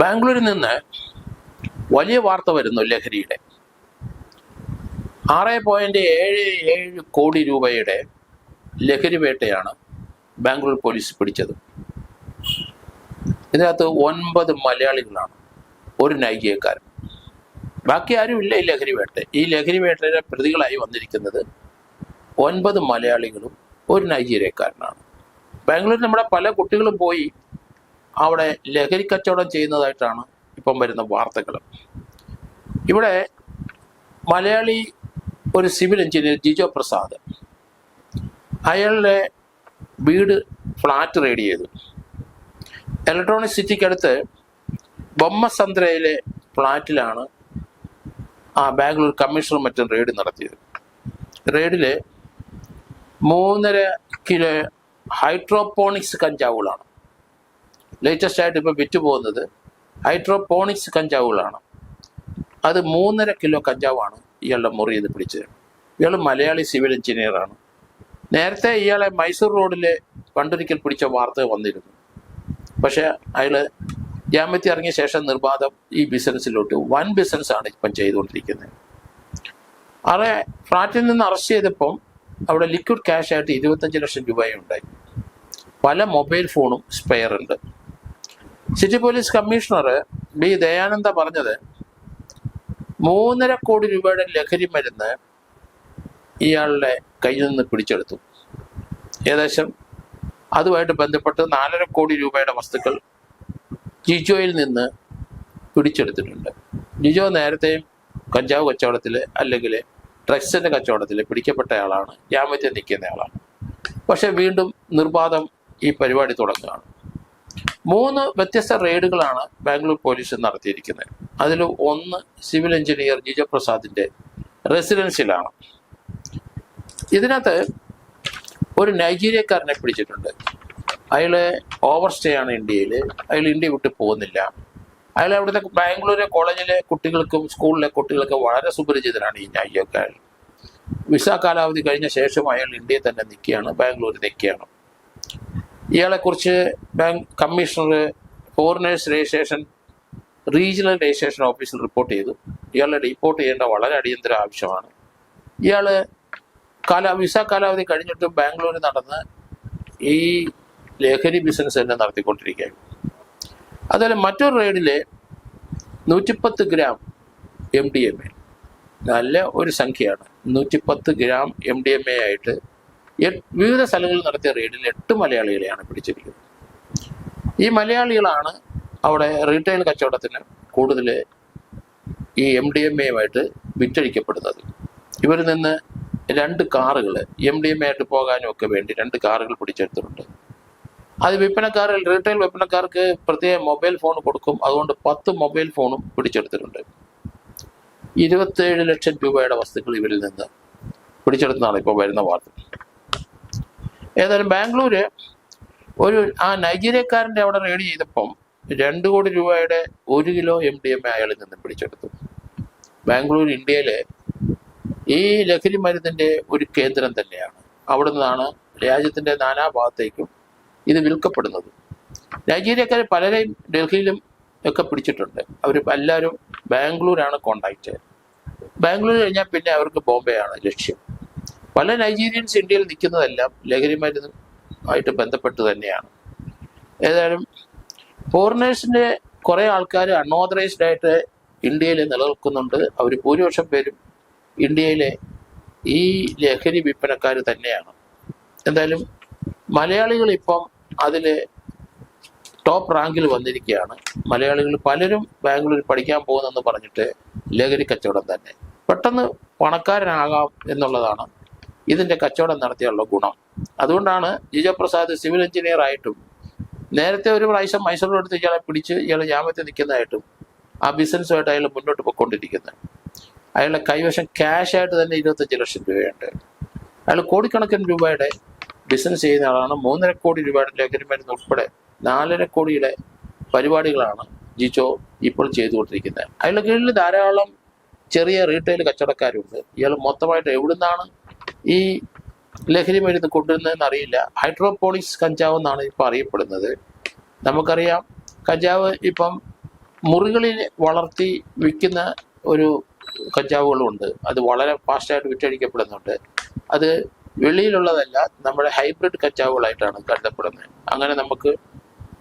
ബാംഗ്ലൂരിൽ നിന്ന് വലിയ വാർത്ത വരുന്നു ലഹരിയുടെ. ആറ് പോയിന്റ് ഏഴ് ഏഴ് കോടി രൂപയുടെ ലഹരി വേട്ടയാണ് ബാംഗ്ലൂർ പോലീസ് പിടിച്ചത്. ഇതിനകത്ത് ഒൻപത് മലയാളികളാണ് ഒരു നൈജീയക്കാരൻ ബാക്കി ആരും ഇല്ല ഈ ലഹരി വേട്ട. ഈ ലഹരി വേട്ടയുടെ പ്രതികളായി വന്നിരിക്കുന്നത് ഒൻപത് മലയാളികളും ഒരു നൈജീരിയക്കാരനാണ് ബാംഗ്ലൂരിൽ നമ്മുടെ പല കുട്ടികളും പോയി അവിടെ ലഹരി കച്ചവടം ചെയ്യുന്നതായിട്ടാണ് ഇപ്പം വരുന്ന വാർത്തകൾ. ഇവിടെ മലയാളി ഒരു സിവിൽ എഞ്ചിനീയർ ജിജോ പ്രസാദ് അയാളുടെ വീട് ഫ്ലാറ്റ് റെയ്ഡ് ചെയ്തു. ഇലക്ട്രോണിക് സിറ്റിക്കടുത്ത് ബൊമ്മസന്ദ്രയിലെ ഫ്ലാറ്റിലാണ് ആ ബാംഗ്ലൂർ കമ്മീഷണർ മറ്റും റെയ്ഡ് നടത്തിയത്. റെയ്ഡിൽ മൂന്നര കിലോ ഹൈഡ്രോപോണിക്സ് കഞ്ചാവുകളാണ്. ലേറ്റസ്റ്റ് ആയിട്ട് ഇപ്പോൾ വിറ്റ് പോകുന്നത് ഹൈഡ്രോപോണിക്സ് കഞ്ചാവുകളാണ്. അത് മൂന്നര കിലോ കഞ്ചാവാണ് ഇയാളുടെ മുറി ഇത് പിടിച്ചത്. ഇയാൾ മലയാളി സിവിൽ എഞ്ചിനീയറാണ് നേരത്തെ ഇയാളെ മൈസൂർ റോഡിലെ പണ്ടൊരിക്കൽ പിടിച്ച വാർത്ത വന്നിരുന്നു. പക്ഷേ അയാൾ ജാമ്യത്തിൽ ഇറങ്ങിയ ശേഷം നിർബാധം ഈ ബിസിനസ്സിലോട്ട് വൻ ബിസിനസ്സാണ് ഇപ്പം ചെയ്തുകൊണ്ടിരിക്കുന്നത്. അറെ ഫ്ലാറ്റിൽ നിന്ന് അറസ്റ്റ് ചെയ്തപ്പം അവിടെ ലിക്വിഡ് ക്യാഷ് ആയിട്ട് ഇരുപത്തഞ്ച് ലക്ഷം രൂപയുണ്ടായി. പല മൊബൈൽ ഫോണും സ്പെയർ ഉണ്ട്. City police commissioner B Dayananda പറഞ്ഞത് മൂന്നര കോടി രൂപയുടെ ലഹരി മരുന്ന് ഇയാളുടെ കയ്യിൽ നിന്ന് പിടിച്ചെടുത്തു. ഏകദേശം അതുമായിട്ട് ബന്ധപ്പെട്ട് നാലര കോടി രൂപയുടെ വസ്തുക്കൾ ജിജോയിൽ നിന്ന് പിടിച്ചെടുത്തിട്ടുണ്ട്. ജിജോ നേരത്തെയും കഞ്ചാവ് കച്ചവടത്തിൽ അല്ലെങ്കിൽ ഡ്രഗ്സിന്റെ കച്ചവടത്തിൽ പിടിക്കപ്പെട്ടയാളാണ് ജാമ്യത്തിൽ നിൽക്കുന്നയാളാണ് പക്ഷേ വീണ്ടും നിർബാധം ഈ പരിപാടി തുടങ്ങുകയാണ്. മൂന്ന് വ്യത്യസ്ത റെയ്ഡുകളാണ് ബാംഗ്ലൂർ പോലീസ് നടത്തിയിരിക്കുന്നത്. അതിൽ ഒന്ന് സിവിൽ എഞ്ചിനീയർ ജിജപ്രസാദിന്റെ റെസിഡൻഷ്യലാണ് ഇതിനകത്ത് ഒരു നൈജീരിയക്കാരനെ പിടിച്ചിട്ടുണ്ട്. അയാൾ ഓവർ സ്റ്റേ ആണ് ഇന്ത്യയിൽ അയാൾ ഇന്ത്യ വിട്ട് പോകുന്നില്ല. അയാൾ അവിടുത്തെ ബാംഗ്ലൂരിലെ കോളേജിലെ കുട്ടികൾക്കും സ്കൂളിലെ കുട്ടികൾക്കും വളരെ സുപരിചിതനാണ് ഈ നൈജീരിയക്കാരൻ. വിസ കാലാവധി കഴിഞ്ഞ ശേഷം അയാൾ ഇന്ത്യയിൽ തന്നെ നിൽക്കുകയാണ് ബാംഗ്ലൂരിൽ നിൽക്കുകയാണ്. ഇയാളെക്കുറിച്ച് bank commissioner foreigners registration regional registration ഓഫീസിൽ റിപ്പോർട്ട് ചെയ്തു. ഇയാളെ റിപ്പോർട്ട് ചെയ്യേണ്ട വളരെ അടിയന്തര ആവശ്യമാണ്. ഇയാൾ കാല വിസ കാലാവധി കഴിഞ്ഞിട്ടും ബാംഗ്ലൂരിൽ നടന്ന് ഈ ലഹരി ബിസിനസ് തന്നെ നടത്തിക്കൊണ്ടിരിക്കുകയാണ്. അതുപോലെ മറ്റൊരു റെയ്ഡിലെ നൂറ്റിപ്പത്ത് gram M D M A നല്ല ഒരു സംഖ്യയാണ്. നൂറ്റിപ്പത്ത് gram M D M A ആയിട്ട് വിവിധ സ്ഥലങ്ങളിൽ നടത്തിയ റെയ്ഡിൽ എട്ട് മലയാളികളെയാണ് പിടിച്ചിരിക്കുന്നത് ഈ മലയാളികളാണ് അവിടെ റീറ്റെയിൽ കച്ചവടത്തിന് കൂടുതൽ ഈ എം ഡി എം എയുമായിട്ട് വിറ്റഴിക്കപ്പെടുന്നത്. ഇവരിൽ നിന്ന് രണ്ട് കാറുകൾ എം ഡി എം എ ആയിട്ട് പോകാനും ഒക്കെ വേണ്ടി രണ്ട് കാറുകൾ പിടിച്ചെടുത്തിട്ടുണ്ട്. അത് വിൽപ്പനക്കാരിൽ റീറ്റെയിൽ വിൽപ്പനക്കാർക്ക് പ്രത്യേക മൊബൈൽ ഫോൺ കൊടുക്കും. അതുകൊണ്ട് പത്ത് മൊബൈൽ ഫോണും പിടിച്ചെടുത്തിട്ടുണ്ട്. ഇരുപത്തേഴ് ലക്ഷം രൂപയുടെ വസ്തുക്കൾ ഇവരിൽ നിന്ന് പിടിച്ചെടുത്താണ് ഇപ്പോൾ വരുന്ന വാർത്ത. ഏതായാലും ബാംഗ്ലൂര് ഒരു ആ നൈജീരിയക്കാരന്റെ അവിടെ റെയ്ഡ് ചെയ്തപ്പം രണ്ട് കോടി രൂപയുടെ ഒരു kilo M D M A അയാളിൽ നിന്ന് പിടിച്ചെടുത്തു. ബാംഗ്ലൂർ ഇന്ത്യയിലെ ഈ ലഹരി മരുന്നിന്റെ ഒരു കേന്ദ്രം തന്നെയാണ്. അവിടെ നിന്നാണ് രാജ്യത്തിന്റെ നാനാഭാഗത്തേക്കും ഇത് വിൽക്കപ്പെടുന്നത്. നൈജീരിയക്കാർ പലരെയും ഡൽഹിയിലും ഒക്കെ പിടിച്ചിട്ടുണ്ട്. അവർ എല്ലാവരും ബാംഗ്ലൂരാണ് കോണ്ടാക്ട് ബാംഗ്ലൂർ കഴിഞ്ഞാൽ പിന്നെ അവർക്ക് ബോംബെയാണ് ലക്ഷ്യം. പല നൈജീരിയൻസ് ഇന്ത്യയിൽ നിൽക്കുന്നതെല്ലാം ലഹരി മരുന്ന് ആയിട്ട് ബന്ധപ്പെട്ട് തന്നെയാണ്. ഏതായാലും ഫോറിനേഴ്സിന്റെ കുറേ ആൾക്കാർ അൺഓതറൈസ്ഡ് ആയിട്ട് ഇന്ത്യയിൽ നിലനിൽക്കുന്നുണ്ട്. അവർ ഭൂരിപക്ഷം പേരും ഇന്ത്യയിലെ ഈ ലഹരി വിൽപ്പനക്കാർ തന്നെയാണ്. എന്തായാലും മലയാളികൾ ഇപ്പം അതിൽ ടോപ്പ് റാങ്കിൽ വന്നിരിക്കുകയാണ്. മലയാളികൾ പലരും ബാംഗ്ലൂരിൽ പഠിക്കാൻ പോകുന്നെന്ന് പറഞ്ഞിട്ട് ലഹരി കച്ചവടം തന്നെ. പെട്ടെന്ന് പണക്കാരനാകാം എന്നുള്ളതാണ് ഇതിന്റെ കച്ചവടം നടത്തിയുള്ള ഗുണം. അതുകൊണ്ടാണ് ജിജോ പ്രസാദ് സിവിൽ എഞ്ചിനീയർ ആയിട്ടും നേരത്തെ ഒരു പ്രാവശ്യം മൈസൂർ എടുത്ത് ഇയാളെ പിടിച്ച് ഇയാൾ ജാമ്യത്തിൽ നിൽക്കുന്നതായിട്ടും ആ ബിസിനസ്സുമായിട്ട് അയാൾ മുന്നോട്ട് പോയിക്കൊണ്ടിരിക്കുന്നത് അയാളുടെ കൈവശം ക്യാഷ് ആയിട്ട് തന്നെ ഇരുപത്തഞ്ച് ലക്ഷം രൂപയുണ്ട്. അയാൾ കോടിക്കണക്കിന് രൂപയുടെ ബിസിനസ് ചെയ്യുന്ന ആളാണ്. മൂന്നര കോടി രൂപയുടെ അഗ്രിമെന്റ് ഉൾപ്പെടെ നാലര കോടിയുടെ പരിപാടികളാണ് ജിജോ ഇപ്പോൾ ചെയ്തുകൊണ്ടിരിക്കുന്നത് അയാളുടെ കീഴിൽ ധാരാളം ചെറിയ റീറ്റെയിൽ കച്ചവടക്കാരുണ്ട്. ഇയാൾ മൊത്തമായിട്ട് എവിടുന്നാണ് ഈ ലഹരി മരുന്ന് കൊണ്ടുവരുന്നതെന്ന് അറിയില്ല. ഹൈഡ്രോപോണിക്സ് കഞ്ചാവ് എന്നാണ് ഇപ്പോൾ അറിയപ്പെടുന്നത്. നമുക്കറിയാം കഞ്ചാവ് ഇപ്പം മുറികളിൽ വളർത്തി വിൽക്കുന്ന ഒരു കഞ്ചാവുകളുണ്ട്. അത് വളരെ ഫാസ്റ്റായിട്ട് വിറ്റഴിക്കപ്പെടുന്നുണ്ട്. അത് വെളിയിലുള്ളതല്ല നമ്മുടെ ഹൈബ്രിഡ് കഞ്ചാവുകളായിട്ടാണ് കരുതപ്പെടുന്നത്. അങ്ങനെ നമുക്ക്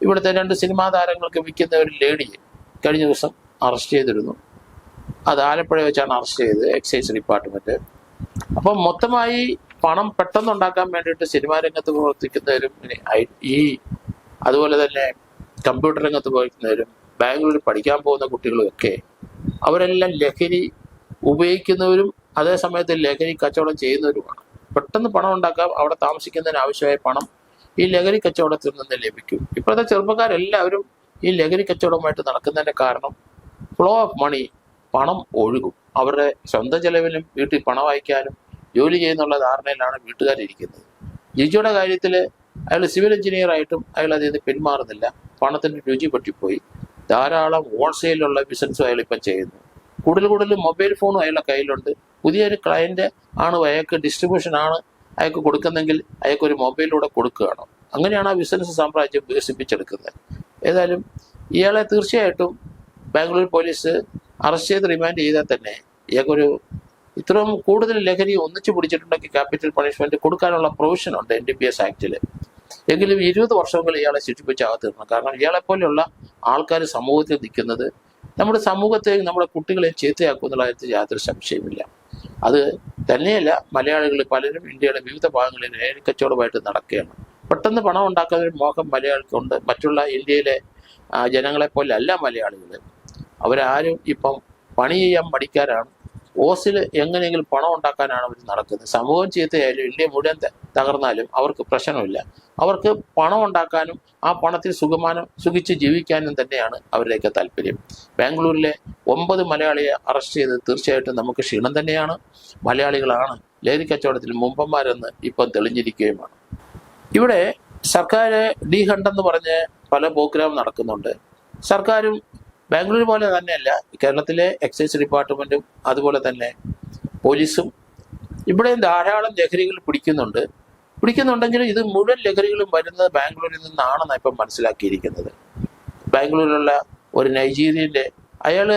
ഇവിടുത്തെ രണ്ട് സിനിമാ താരങ്ങൾക്ക് വിൽക്കുന്ന ഒരു ലേഡിയെ കഴിഞ്ഞ ദിവസം അറസ്റ്റ് ചെയ്തിരുന്നു. അത് ആലപ്പുഴ വെച്ചാണ് അറസ്റ്റ് ചെയ്തത് എക്സൈസ് ഡിപ്പാർട്ട്മെന്റ്. അപ്പം മൊത്തമായി പണം പെട്ടെന്ന് ഉണ്ടാക്കാൻ വേണ്ടിയിട്ട് സിനിമാ രംഗത്ത് പ്രവർത്തിക്കുന്നവരും ഈ അതുപോലെ തന്നെ കമ്പ്യൂട്ടർ രംഗത്ത് പ്രവർത്തിക്കുന്നവരും ബാംഗ്ലൂരിൽ പഠിക്കാൻ പോകുന്ന കുട്ടികളും ഒക്കെ അവരെല്ലാം ലഹരി ഉപയോഗിക്കുന്നവരും അതേ സമയത്ത് ലഹരി കച്ചവടം ചെയ്യുന്നവരുമാണ്. പെട്ടെന്ന് പണം ഉണ്ടാക്കാം അവിടെ താമസിക്കുന്നതിന് ആവശ്യമായ പണം ഈ ലഹരി കച്ചവടത്തിൽ നിന്ന് ലഭിക്കും. ഇപ്പോഴത്തെ ചെറുപ്പക്കാരെല്ലാവരും ഈ ലഹരി കച്ചവടവുമായിട്ട് നടക്കുന്നതിന്റെ കാരണം ഫ്ലോ ഓഫ് മണി പണം ഒഴുകും. അവരുടെ സ്വന്തം ചെലവിലും വീട്ടിൽ പണം അയക്കാനും ജോലി ചെയ്യുന്നുള്ള ധാരണയിലാണ് വീട്ടുകാരിരിക്കുന്നത് ജിജിയുടെ കാര്യത്തിൽ അയാൾ സിവിൽ എഞ്ചിനീയർ ആയിട്ടും അയാൾ അതിൽ നിന്ന് പിന്മാറുന്നില്ല. പണത്തിന് രുചി പറ്റിപ്പോയി ധാരാളം ഹോൾസെയിലുള്ള ബിസിനസ് അയാൾ ഇപ്പം ചെയ്യുന്നു. കൂടുതൽ കൂടുതൽ മൊബൈൽ ഫോണും അയാളുടെ കയ്യിലുണ്ട്. പുതിയൊരു ക്ലയന്റ് ആണ് അയാൾക്ക് ഡിസ്ട്രിബ്യൂഷൻ ആണ് അയാൾക്ക് കൊടുക്കുന്നെങ്കിൽ അയാൾക്ക് ഒരു മൊബൈലിലൂടെ കൊടുക്കുകയാണ്. അങ്ങനെയാണ് ആ ബിസിനസ് സാമ്രാജ്യം വികസിപ്പിച്ചെടുക്കുന്നത്. ഏതായാലും ഇയാളെ തീർച്ചയായിട്ടും ബാംഗ്ലൂർ പോലീസ് അറസ്റ്റ് ചെയ്ത് റിമാൻഡ് ചെയ്താൽ തന്നെ ഇയാൾക്കൊരു ഇത്രയും കൂടുതൽ ലഹരി ഒന്നിച്ചു പിടിച്ചിട്ടുണ്ടെങ്കിൽ ക്യാപിറ്റൽ പണിഷ്മെന്റ് കൊടുക്കാനുള്ള പ്രൊവിഷൻ ഉണ്ട് എൻ ഡി പി എസ് ആക്ടിൽ എങ്കിലും ഇരുപത് വർഷങ്ങൾ ഇയാളെ ശിക്ഷിപ്പിച്ച് അകത്തിടണം കാരണം ഇയാളെ പോലെയുള്ള ആൾക്കാർ സമൂഹത്തിൽ നിൽക്കുന്നത് നമ്മുടെ സമൂഹത്തെയും നമ്മുടെ കുട്ടികളെയും ചീത്തയാക്കും എന്നുള്ള കാര്യത്തിൽ യാതൊരു സംശയമില്ല അത് തന്നെയല്ല മലയാളികൾ പലരും ഇന്ത്യയുടെ വിവിധ ഭാഗങ്ങളിൽ ഏഴിക്കച്ചവടമായിട്ട് കച്ചവടമായിട്ട് നടക്കുകയാണ്. പെട്ടെന്ന് പണം ഉണ്ടാക്കുന്ന ഒരു മോഹം മലയാളിക്കുണ്ട് മറ്റുള്ള ഇന്ത്യയിലെ ജനങ്ങളെ പോലെ അല്ല മലയാളികൾ. അവരാരും ഇപ്പം പണി ചെയ്യാൻ മടിക്കാരാണ്. ഓസിൽ എങ്ങനെയെങ്കിലും പണം ഉണ്ടാക്കാനാണ് അവർ നടക്കുന്നത്. സമൂഹം ചീത്തയായാലും ഇന്ത്യ മുഴുവൻ തകർന്നാലും അവർക്ക് പ്രശ്നമില്ല. അവർക്ക് പണം ഉണ്ടാക്കാനും ആ പണത്തിൽ സുഖമാനം സുഖിച്ച് ജീവിക്കാനും തന്നെയാണ് അവരുടെയൊക്കെ താല്പര്യം. ബാംഗ്ലൂരിലെ ഒമ്പത് മലയാളിയെ അറസ്റ്റ് ചെയ്ത് തീർച്ചയായിട്ടും നമുക്ക് ക്ഷീണം തന്നെയാണ്. മലയാളികളാണ് ലഹരി കച്ചവടത്തിൽ മുമ്പന്മാരെന്ന് ഇപ്പം തെളിഞ്ഞിരിക്കുകയുമാണ്. ഇവിടെ സർക്കാർ ഡി ഹണ്ടെന്ന് പറഞ്ഞ് പല പ്രോഗ്രാം നടക്കുന്നുണ്ട്. സർക്കാരും ബാംഗ്ലൂർ പോലെ തന്നെയല്ല കേരളത്തിലെ എക്സൈസ് ഡിപ്പാർട്ട്മെന്റും അതുപോലെ തന്നെ പോലീസും ഇവിടെയും ധാരാളം ലഹരികൾ പിടിക്കുന്നുണ്ട്. പിടിക്കുന്നുണ്ടെങ്കിലും ഇത് മുഴുവൻ ലഹരികളും വരുന്നത് ബാംഗ്ലൂരിൽ നിന്നാണെന്നാണ് ഇപ്പം മനസ്സിലാക്കിയിരിക്കുന്നത്. ബാംഗ്ലൂരിലുള്ള ഒരു നൈജീരിയന്റെ അയാൾ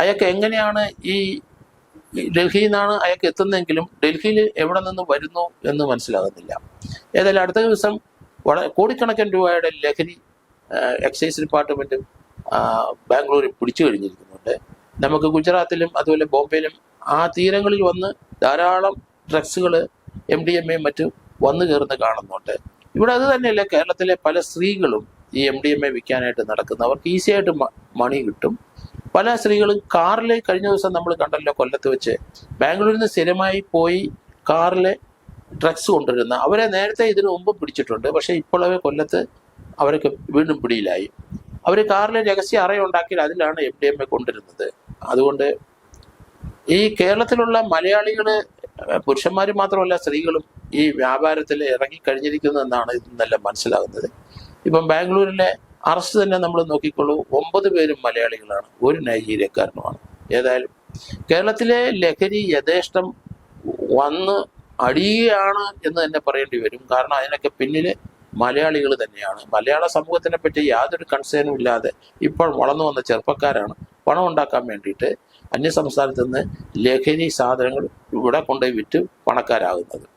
അയാൾക്ക് എങ്ങനെയാണ് ഈ ഡൽഹിയിൽ നിന്നാണ് അയാൾക്ക് എത്തുന്നതെങ്കിലും ഡൽഹിയിൽ എവിടെ നിന്ന് വരുന്നു എന്ന് മനസ്സിലാകുന്നില്ല. ഏതായാലും അടുത്ത ദിവസം വളരെ കോടിക്കണക്കിന് രൂപയുടെ ലഹരി എക്സൈസ് ഡിപ്പാർട്ട്മെന്റും ആ, ബാംഗ്ലൂരിൽ പിടിച്ചു കഴിഞ്ഞിരിക്കുന്നുണ്ട്. നമുക്ക് ഗുജറാത്തിലും അതുപോലെ ബോംബെയിലും ആ തീരങ്ങളിൽ വന്ന് ധാരാളം ഡ്രഗ്സുകൾ എം ഡി എം എയും മറ്റും വന്നു കയറുന്ന കാണുന്നുണ്ട്. ഇവിടെ അത് തന്നെയല്ല കേരളത്തിലെ പല സ്ത്രീകളും ഈ എം ഡി എം എ വിൽക്കാനായിട്ട് നടക്കുന്നു. അവർക്ക് ഈസി ആയിട്ട് മണി കിട്ടും. പല സ്ത്രീകളും കാറിൽ കഴിഞ്ഞ ദിവസം നമ്മൾ കണ്ടല്ലോ കൊല്ലത്ത് വെച്ച്. ബാംഗ്ലൂരിൽ നിന്ന് സ്ഥിരമായി പോയി കാറിലെ ഡ്രഗ്സ് കൊണ്ടുവരുന്ന. അവരെ നേരത്തെ ഇതിനു മുമ്പ് പിടിച്ചിട്ടുണ്ട്. പക്ഷേ ഇപ്പോൾ അവർ കൊല്ലത്ത് അവരൊക്കെ വീണ്ടും പിടിയിലായി. അവർ കാറിൽ രഹസ്യ അറയുണ്ടാക്കി അതിലാണ് എം ഡി എം എ കൊണ്ടിരുന്നത് അതുകൊണ്ട് ഈ കേരളത്തിലുള്ള മലയാളികൾ പുരുഷന്മാർ മാത്രമല്ല സ്ത്രീകളും ഈ വ്യാപാരത്തിൽ ഇറങ്ങി കഴിഞ്ഞിരിക്കുന്നു എന്നാണ് ഇന്നെല്ലാം മനസ്സിലാകുന്നത്. ഇപ്പം ബാംഗ്ലൂരിലെ അറസ്റ്റ് തന്നെ നമ്മൾ നോക്കിക്കൊള്ളൂ. ഒമ്പത് പേരും മലയാളികളാണ്. ഒരു നൈജീരിയക്കാരനുമാണ്. ഏതായാലും കേരളത്തിലെ ലഹരി യഥേഷ്ടം വന്ന് അടിയാണ് എന്ന് തന്നെ പറയേണ്ടി വരും. കാരണം അതിനൊക്കെ പിന്നിൽ മലയാളികൾ തന്നെയാണ്. മലയാള സമൂഹത്തിനെ പറ്റി യാതൊരു കൺസേണും ഇല്ലാതെ ഇപ്പോൾ വളർന്നു വന്ന ചെറുപ്പക്കാരാണ് പണം ഉണ്ടാക്കാൻ വേണ്ടിയിട്ട് അന്യ സംസ്ഥാനത്ത് നിന്ന് ലഹരി സാധനങ്ങൾ ഇവിടെ കൊണ്ടുപോയി വിറ്റ് പണക്കാരാകുന്നത്.